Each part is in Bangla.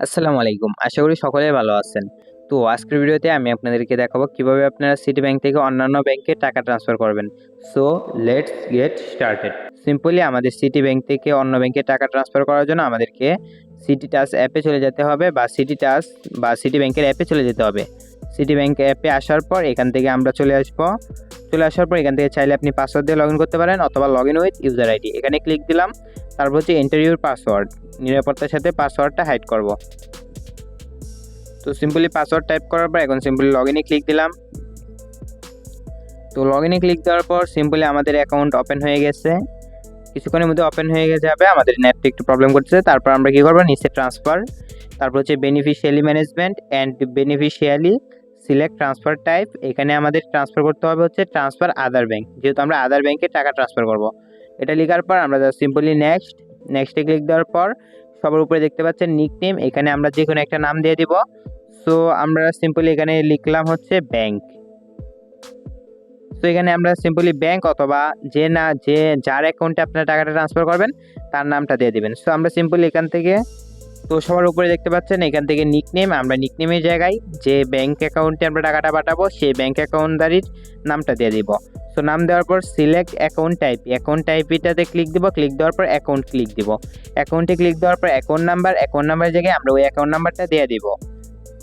আসসালামু আলাইকুম। আশা করি সকলে ভালো আছেন। তো আজকের ভিডিওতে আমি আপনাদেরকে দেখাবো কীভাবে আপনারা সিটি ব্যাংক থেকে অন্যান্য ব্যাংকে টাকা ট্রান্সফার করবেন। So let's get started simply আমাদের সিটি ব্যাংক থেকে অন্য ব্যাংকে টাকা ট্রান্সফার করার জন্য আমাদেরকে সিটি টাচ অ্যাপে চলে যেতে হবে বা সিটি টাচ বা সিটি ব্যাংকের অ্যাপে চলে যেতে হবে। সিটি ব্যাংক অ্যাপে আসার পর এখান থেকে আমরা চলে আসব। চলে আসার পর এখান থেকে চাইলে আপনি পাসওয়ার্ড দিয়ে লগ করতে পারেন অথবা log in with user ID এখানে ক্লিক দিলাম। তারপর হচ্ছে ইন্টারভিউর পাসওয়ার্ড নিরাপত্তার সাথে পাসওয়ার্ডটা হাইড করব। তো সিম্পলি পাসওয়ার্ড টাইপ করার পর এখন সিম্পলি লগ ইনে ক্লিক দিলাম। তো লগ ইনে ক্লিক দেওয়ার পর সিম্পলি আমাদের অ্যাকাউন্ট ওপেন হয়ে গেছে। কিছুক্ষণের মধ্যে ওপেন হয়ে গেছে, যাবে, আমাদের নেটটা একটু প্রবলেম করছে তারপর আমরা কী করব? নিচে ট্রান্সফার তারপর হচ্ছে beneficiary management and beneficiary select transfer type এখানে আমাদের ট্রান্সফার করতে হবে হচ্ছে ট্রান্সফার আদার ব্যাংক যেহেতু আমরা আদার ব্যাংকে টাকা ট্রান্সফার করব। এটা লেখার পর আমরা সিম্পলি নেক্সট নেক্সটে ক্লিক দেওয়ার পর সবার উপরে দেখতে পাচ্ছেন নিক নেম এখানে আমরা যে কোনো একটা নাম দিয়ে দিব। সো আমরা সিম্পলি এখানে লিখলাম হচ্ছে ব্যাংক তো এখানে আমরা সিম্পলি ব্যাংক অথবা যে না, যে, যার অ্যাকাউন্টে আপনার টাকাটা ট্রান্সফার করবেন, তার নামটা দিয়ে দিবেন। সো আমরা সিম্পলি এখান থেকে, তো সবার উপরে দেখতে পাচ্ছেন এখান থেকে নিকনেম আমরা নিকনেমের জায়গায় যে ব্যাংক অ্যাকাউন্টে আমরা টাকাটা পাঠাবো, সেই ব্যাংক অ্যাকাউন্টদারির নামটা দিয়ে দিব। সো নাম দেওয়ার পর সিলেক্ট অ্যাকাউন্ট টাইপ অ্যাকাউন্ট টাইপিটাতে ক্লিক দিব ক্লিক দেওয়ার পর অ্যাকাউন্ট ক্লিক দিব। অ্যাকাউন্টে ক্লিক দেওয়ার পর অ্যাকাউন্ট নাম্বার অ্যাকাউন্ট নাম্বারের জায়গায় আমরা ওই অ্যাকাউন্ট নাম্বারটা দিয়ে দিব।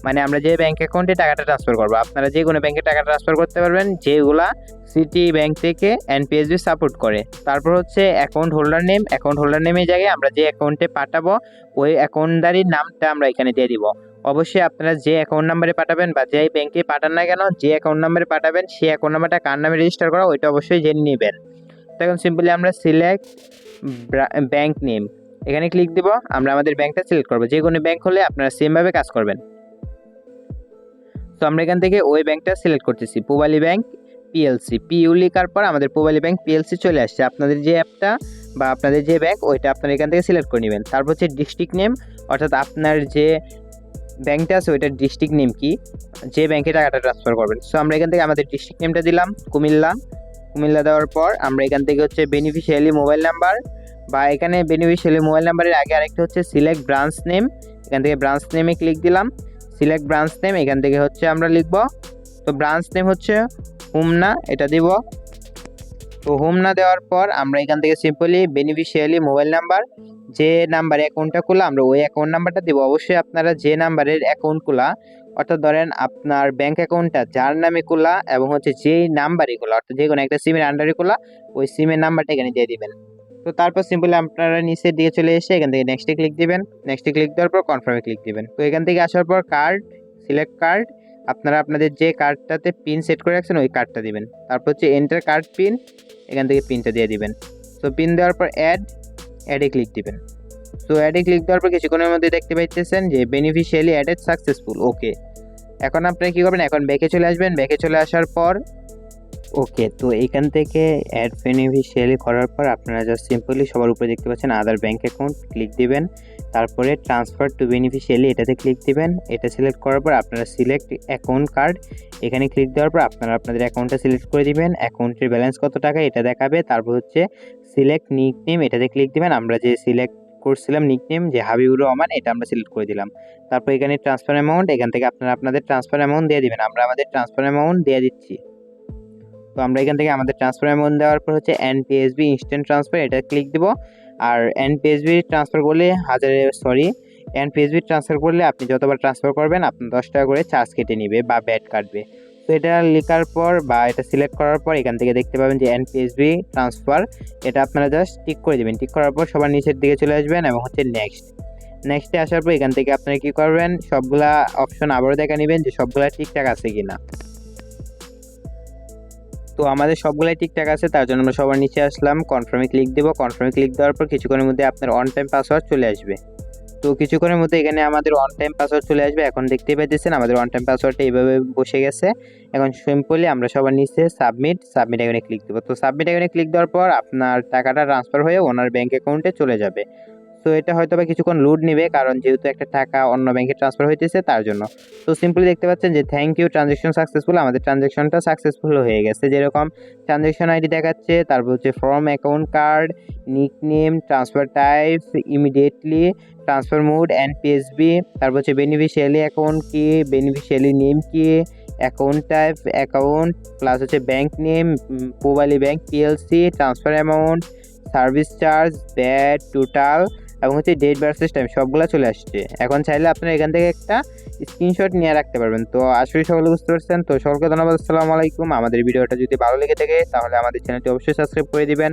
মানে আমরা যে ব্যাঙ্ক অ্যাকাউন্টে টাকাটা ট্রান্সফার করব, আপনারা যে কোনো ব্যাঙ্কে টাকা ট্রান্সফার করতে পারবেন, যেগুলা সিটি ব্যাংক থেকে এনপিএসবি সাপোর্ট করে। তারপর হচ্ছে account holder name account holder নেমের জায়গায় আমরা যে অ্যাকাউন্টে পাঠাবো, ওই অ্যাকাউন্টদারির নামটা আমরা এখানে দিয়ে দিব। অবশ্যই আপনারা যে অ্যাকাউন্ট নাম্বারে পাঠাবেন বা যে ব্যাংকে পাঠান না কেন, যে অ্যাকাউন্ট নাম্বারে পাঠাবেন, সেই অ্যাকাউন্ট নাম্বারটা কার নামে রেজিস্টার করা, ওইটা অবশ্যই জেনে নেবেন। তো এখন সিম্পলি আমরা সিলেক্ট ব্যাংক নেম এখানে ক্লিক দিব, আমরা আমাদের ব্যাংকটা সিলেক্ট করব। যে কোনো ব্যাংক হলে আপনারা সেমভাবে কাজ করবেন। তো আমরা এখান থেকে ওই ব্যাংকটা সিলেক্ট করতেছি পুবালি ব্যাংক পিএলসি পিইউ লেখার পর আমাদের পুবালি ব্যাংক পিএলসি চলে আসছে। আপনাদের যে অ্যাপটা বা আপনাদের যে ব্যাংক ওইটা আপনারা এখান থেকে সিলেক্ট করে নেবেন। তারপর হচ্ছে ডিস্ট্রিক্ট নেম অর্থাৎ আপনার যে ব্যাংকটা আছে, ওইটার ডিস্ট্রিক্ট নেম কি? যে ব্যাংকে টাকাটা ট্রান্সফার করবেন। সো আমরা এখান থেকে আমাদের ডিস্ট্রিক্ট নেমটা দিলাম, কুমিল্লা। কুমিল্লা দেওয়ার পর আমরা এখান থেকে হচ্ছে বেনিফিশিয়ারি মোবাইল নাম্বার বা এখানে বেনিফিশিয়ারি মোবাইল নাম্বারের আগে আরেকটা হচ্ছে সিলেক্ট ব্রাঞ্চ নেম এখান থেকে ব্রাঞ্চ নেমে ক্লিক দিলাম। সিলেক্ট ব্রাঞ্চ নেম এখান থেকে হচ্ছে আমরা লিখব। তো ব্রাঞ্চ নেম হচ্ছে হুমনা এটা দিব। তো হোম না দেওয়ার পর আমরা এখান থেকে সিম্পলি বেনিফিশিয়ালি মোবাইল নাম্বার যে নাম্বারে অ্যাকাউন্টটা খোলা আমরা ওই অ্যাকাউন্ট নাম্বারটা দেবো। অবশ্যই আপনারা যে নাম্বারের অ্যাকাউন্ট খোলা, অর্থাৎ ধরেন আপনার ব্যাংক অ্যাকাউন্টটা যার নামে খোলা এবং হচ্ছে যেই নাম্বারে খোলা, অর্থাৎ যে কোনো একটা সিমের আন্ডারে খোলা, ওই সিমের নাম্বারটা এখানে দিয়ে দিবেন। তো তারপর সিম্পলি আপনারা নিচের দিকে চলে এসে এখান থেকে নেক্সটে ক্লিক দিবেন। নেক্সটে ক্লিক দেওয়ার পর কনফার্মে ক্লিক দিবেন। তো এখান থেকে আসার পর কার্ড সিলেক্ট কার্ড আপনারা আপনাদের যে কার্ডটাতে পিন সেট করে রাখছেন, ওই কার্ডটা দিবেন। তারপর হচ্ছে এন্টার কার্ড পিন এখান থেকে পিনটা দিয়ে দিবেন। তো পিন দেওয়ার পর অ্যাড অ্যাডে ক্লিক দিবেন। সো অ্যাডে ক্লিক দেওয়ার পর কিছুক্ষণের মধ্যে দেখতে পাইতেছেন যে বেনিফিশিয়ালি অ্যাডেড সাকসেসফুল ওকে এখন আপনি কী করবেন? এখন ব্যাকে চলে আসবেন। ব্যাকে চলে আসার পর ওকে তো এখান থেকে অ্যাড বেনিফিশিয়ারি করার পর আপনারা জাস্ট সিম্পলি সবার উপরে দেখতে পাচ্ছেন আদার ব্যাঙ্ক অ্যাকাউন্ট ক্লিক দিবেন। তারপরে ট্রান্সফার টু বেনিফিশিয়ারি এটাতে ক্লিক দিবেন। এটা সিলেক্ট করার পর আপনারা সিলেক্ট অ্যাকাউন্ট কার্ড এখানে ক্লিক দেওয়ার পর আপনারা আপনাদের অ্যাকাউন্টটা সিলেক্ট করে দিবেন। অ্যাকাউন্টের ব্যালেন্স কত টাকা এটা দেখাবে। তারপর হচ্ছে সিলেক্ট নিক নেম এটাতে ক্লিক দিবেন। আমরা যে সিলেক্ট করছিলাম নিক নেম যে হাবিবুর রহমান, এটা আমরা সিলেক্ট করে দিলাম। তারপর এখানে ট্রান্সফার অ্যামাউন্ট এখান থেকে আপনারা আপনাদের ট্রান্সফার অ্যামাউন্ট দিয়ে দিবেন। আমরা আমাদের ট্রান্সফার অ্যামাউন্ট দিয়ে দিচ্ছি। তো আমরা এখান থেকে আমাদের ট্রান্সফার অ্যামাউন্ট দেওয়ার পর হচ্ছে এনপিএসবি ইনস্ট্যান্ট ট্রান্সফার এটা ক্লিক দিব। আর এনপিএসবি ট্রান্সফার করলে হাজারে সরি এনপিএসবি ট্রান্সফার করলে আপনি যতবার ট্রান্সফার করবেন, আপনার দশ টাকা করে চার্জ কেটে নেবে বা ব্যাট কাটবে। তো এটা লেখার পর বা এটা সিলেক্ট করার পর এখান থেকে দেখতে পাবেন যে এনপিএসবি ট্রান্সফার এটা আপনারা জাস্ট টিক করে দেবেন। টিক করার পর সবার নিচের দিকে চলে আসবেন এবং হচ্ছে নেক্সট নেক্সটে আসার পর এখান থেকে আপনারা কী করবেন, সবগুলা অপশন আবারও দেখা নেবেন যে সবগুলা ঠিকঠাক আছে কিনা। তো আমাদের সবগুলাই ঠিকঠাক আছে, তার জন্য আমরা সবার নিচে আসলাম কনফার্মে ক্লিক দেবো কনফার্মে ক্লিক দেওয়ার পর কিছুক্ষণের মধ্যে আপনার অন টাইম পাসওয়ার্ড চলে আসবে। তো কিছুক্ষণের মধ্যে এখানে আমাদের অন টাইম পাসওয়ার্ড চলে আসবে, এখন দেখতেই পাইতেছেন আমাদের অন টাইম পাসওয়ার্ডটা এইভাবে বসে গেছে। এখন সিম্পলি আমরা সবার নিচে সাবমিট সাবমিট এখানে ক্লিক দেবো। তো সাবমিট এখানে ক্লিক দেওয়ার পর আপনার টাকাটা ট্রান্সফার হয়ে ওনার ব্যাঙ্ক অ্যাকাউন্টে চলে যাবে। সো এটা হয়তো বা কিছুক্ষণ লোড নেবে, কারণ যেহেতু একটা টাকা অন্য ব্যাংকে ট্রান্সফার হইতেছে তার জন্য। তো সিম্পলি দেখতে পাচ্ছেন যে থ্যাংক ইউ ট্রানজেকশন সাকসেসফুল আমাদের ট্রানজেকশনটা সাকসেসফুল হয়ে গেছে। যেরকম ট্রানজেকশন আইডি দেখাচ্ছে, তারপর হচ্ছে from account card nick name transfer type immediately transfer mode NPSB তারপর হচ্ছে বেনিফিশিয়ালি অ্যাকাউন্ট কি বেনিফিশিয়ালি নেম কি অ্যাকাউন্ট টাইপ অ্যাকাউন্ট প্লাস হচ্ছে bank name Pubali Bank PLC transfer amount service charge VAT total এবং হচ্ছে ডেট ভার্সেস টাইম সবগুলো চলে আসছে। এখন চাইলে আপনারা এখান থেকে একটা স্ক্রিনশট নিয়ে রাখতে পারবেন। তো আসলে সকলে বুঝতে পারছেন। তো সকলকে ধন্যবাদ। আসসালামু আলাইকুম। আমাদের ভিডিওটা যদি ভালো লেগে থাকে, তাহলে আমাদের চ্যানেলটি অবশ্যই সাবস্ক্রাইব করে দিবেন।